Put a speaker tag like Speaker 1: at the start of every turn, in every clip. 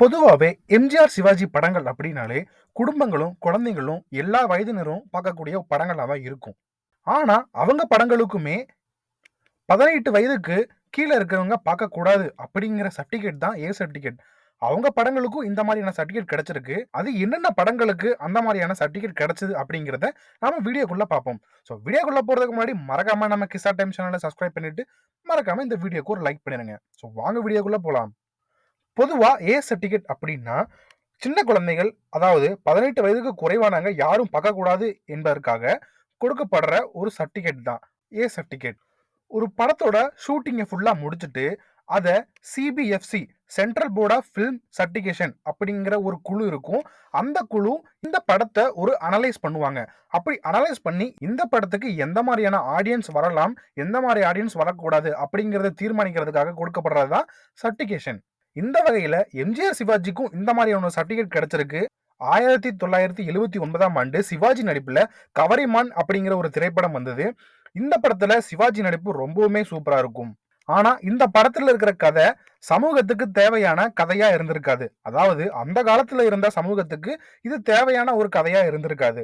Speaker 1: பொதுவாகவே எம்ஜிஆர் சிவாஜி படங்கள் அப்படின்னாலே குடும்பங்களும் குழந்தைங்களும் எல்லா வயதினரும் பார்க்கக்கூடிய படங்களாக தான் இருக்கும். ஆனால் அவங்க படங்களுக்குமே பதினெட்டு வயதுக்கு கீழே இருக்கிறவங்க பார்க்கக்கூடாது அப்படிங்கிற சர்டிஃபிகேட் தான் ஏ சர்டிஃபிகேட் அவங்க படங்களுக்கும் இந்த மாதிரியான சர்டிஃபிகேட் கிடைச்சிருக்கு. அது என்னென்ன படங்களுக்கு அந்த மாதிரியான சர்டிஃபிகேட் கிடைச்சது அப்படிங்கிறத நம்ம வீடியோக்குள்ளே பார்ப்போம். ஸோ வீடியோக்குள்ளே போகிறதுக்கு முன்னாடி மறக்காமல் நம்ம கிசா டைம் சேனலை சப்ஸ்கிரைப் பண்ணிட்டு மறக்காமல் இந்த வீடியோக்கு ஒரு லைக் பண்ணிடுங்க ஸோ வாங்க வீடியோக்குள்ளே போகலாம் பொதுவாக ஏ சர்டிஃபிகேட் அப்படின்னா சின்ன குழந்தைகள் அதாவது பதினெட்டு வயதுக்கு குறைவானவங்க யாரும் பார்க்கக்கூடாது என்பதற்காக கொடுக்கப்படுற ஒரு சர்டிஃபிகேட் தான். ஏ சர்டிஃபிகேட் ஒரு படத்தோட ஷூட்டிங்கை ஃபுல்லாக முடிச்சுட்டு அதை CBFC central board of film certification அப்படிங்கிற ஒரு குழு இருக்கும். அந்த குழு இந்த படத்தை ஒரு அனலைஸ் பண்ணுவாங்க. அப்படி அனலைஸ் பண்ணி இந்த படத்துக்கு எந்த மாதிரியான ஆடியன்ஸ் வரலாம் எந்த மாதிரி ஆடியன்ஸ் வரக்கூடாது அப்படிங்கிறத தீர்மானிக்கிறதுக்காக கொடுக்கப்படுறது தான் சர்டிஃபிகேஷன் இந்த வகையில எம்ஜிஆர் சிவாஜிக்கும் இந்த மாதிரியான சர்டிஃபிகேட் கிடைச்சிருக்கு. ஆயிரத்தி தொள்ளாயிரத்தி எழுபத்தி ஒன்பதாம் ஆண்டு சிவாஜி நடிப்புல கவரிமான் அப்படிங்கிற ஒரு திரைப்படம் வந்தது. இந்த படத்துல சிவாஜி நடிப்பு ரொம்பவுமே சூப்பரா இருக்கும். ஆனா இந்த படத்துல இருக்கிற கதை சமூகத்துக்கு தேவையான கதையா இருந்திருக்காது. அதாவது அந்த காலத்துல இருந்த சமூகத்துக்கு இது தேவையான ஒரு கதையா இருந்திருக்காது.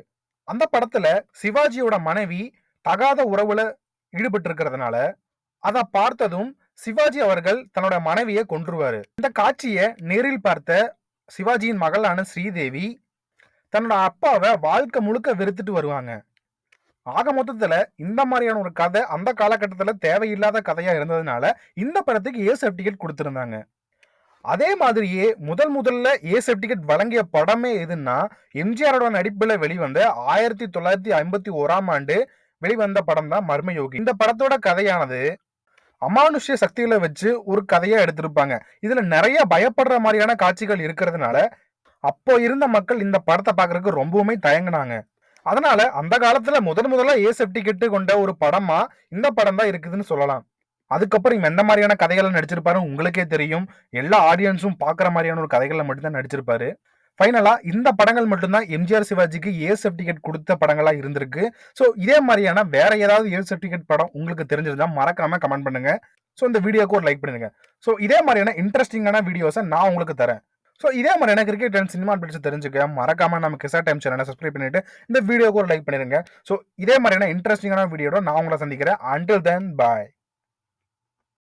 Speaker 1: அந்த படத்துல சிவாஜியோட மனைவி தகாத உறவுல ஈடுபட்டு இருக்கிறதுனால அதை பார்த்ததும் சிவாஜி அவர்கள் தன்னோட மனைவியை கொன்றுவாரு. இந்த காட்சியை நேரில் பார்த்த சிவாஜியின் மகளான ஸ்ரீதேவி தன்னோட அப்பாவை வாழ்க்கை முழுக்க வெறுத்துட்டு வருவாங்க. ஆக மொத்தத்துல இந்த மாதிரியான ஒரு கதை அந்த காலகட்டத்தில் தேவையில்லாத கதையா இருந்ததுனால இந்த படத்துக்கு ஏ சர்டிஃபிகேட் கொடுத்துருந்தாங்க. அதே மாதிரியே முதல் முதல்ல ஏ சர்டிஃபிகேட் வழங்கிய படமே எதுன்னா எம்ஜிஆரோட நடிப்புல வெளிவந்த ஆயிரத்தி தொள்ளாயிரத்தி ஐம்பத்தி ஓராம் ஆண்டு வெளிவந்த படம் தான் மர்மயோகி. இந்த படத்தோட கதையானது அமானுஷ்ய சக்திகளை வச்சு ஒரு கதையா எடுத்திருப்பாங்க. இதுல நிறைய பயப்படுற மாதிரியான காட்சிகள் இருக்கிறதுனால அப்போ இருந்த மக்கள் இந்த படத்தை பார்க்கறதுக்கு ரொம்பவுமே தயங்கினாங்க. அதனால அந்த காலத்துல முதன் முதல்ல ஏ சர்டிபிகேட் கொண்ட ஒரு படமா இந்த படம் தான் இருக்குதுன்னு சொல்லலாம். அதுக்கப்புறம் இவன் எந்த மாதிரியான கதைகளை நடிச்சிருப்பாரு உங்களுக்கே தெரியும். எல்லா ஆடியன்ஸும் பாக்குற மாதிரியான ஒரு கதைகளை மட்டும்தான் நடிச்சிருப்பாரு. ஃபைனலாக இந்த படங்கள் மட்டும்தான் எம்ஜிஆர் சிவாஜிக்கு ஏ சர்டிஃபிகேட் கொடுத்த படங்களாக இருந்திருக்கு. ஸோ இதே மாதிரியான வேற ஏதாவது ஏ சர்டிஃபிகேட் படம் உங்களுக்கு தெரிஞ்சிருந்தா மறக்காம கமெண்ட் பண்ணுங்க. ஸோ இந்த வீடியோக்கு ஒரு லைக் பண்ணுங்க ஸோ இதே மாதிரியான இன்ட்ரெஸ்டிங்கான வீடியோஸை நான் உங்களுக்கு தரேன். ஸோ இதே மாதிரியான கிரிக்கெட் அண்ட் சினிமா பிடிச்சி தெரிஞ்சுக்க மறக்காம நம்ம கிசா டைம் சேனலை சப்ஸ்கிரைப் பண்ணிட்டு இந்த வீடியோக்கு ஒரு லைக் பண்ணிருங்க ஸோ இதே மாதிரியான இன்ட்ரெஸ்டிங்கான வீடியோட நான் உங்களை சந்திக்கிறேன். அண்டில் தென் பாய்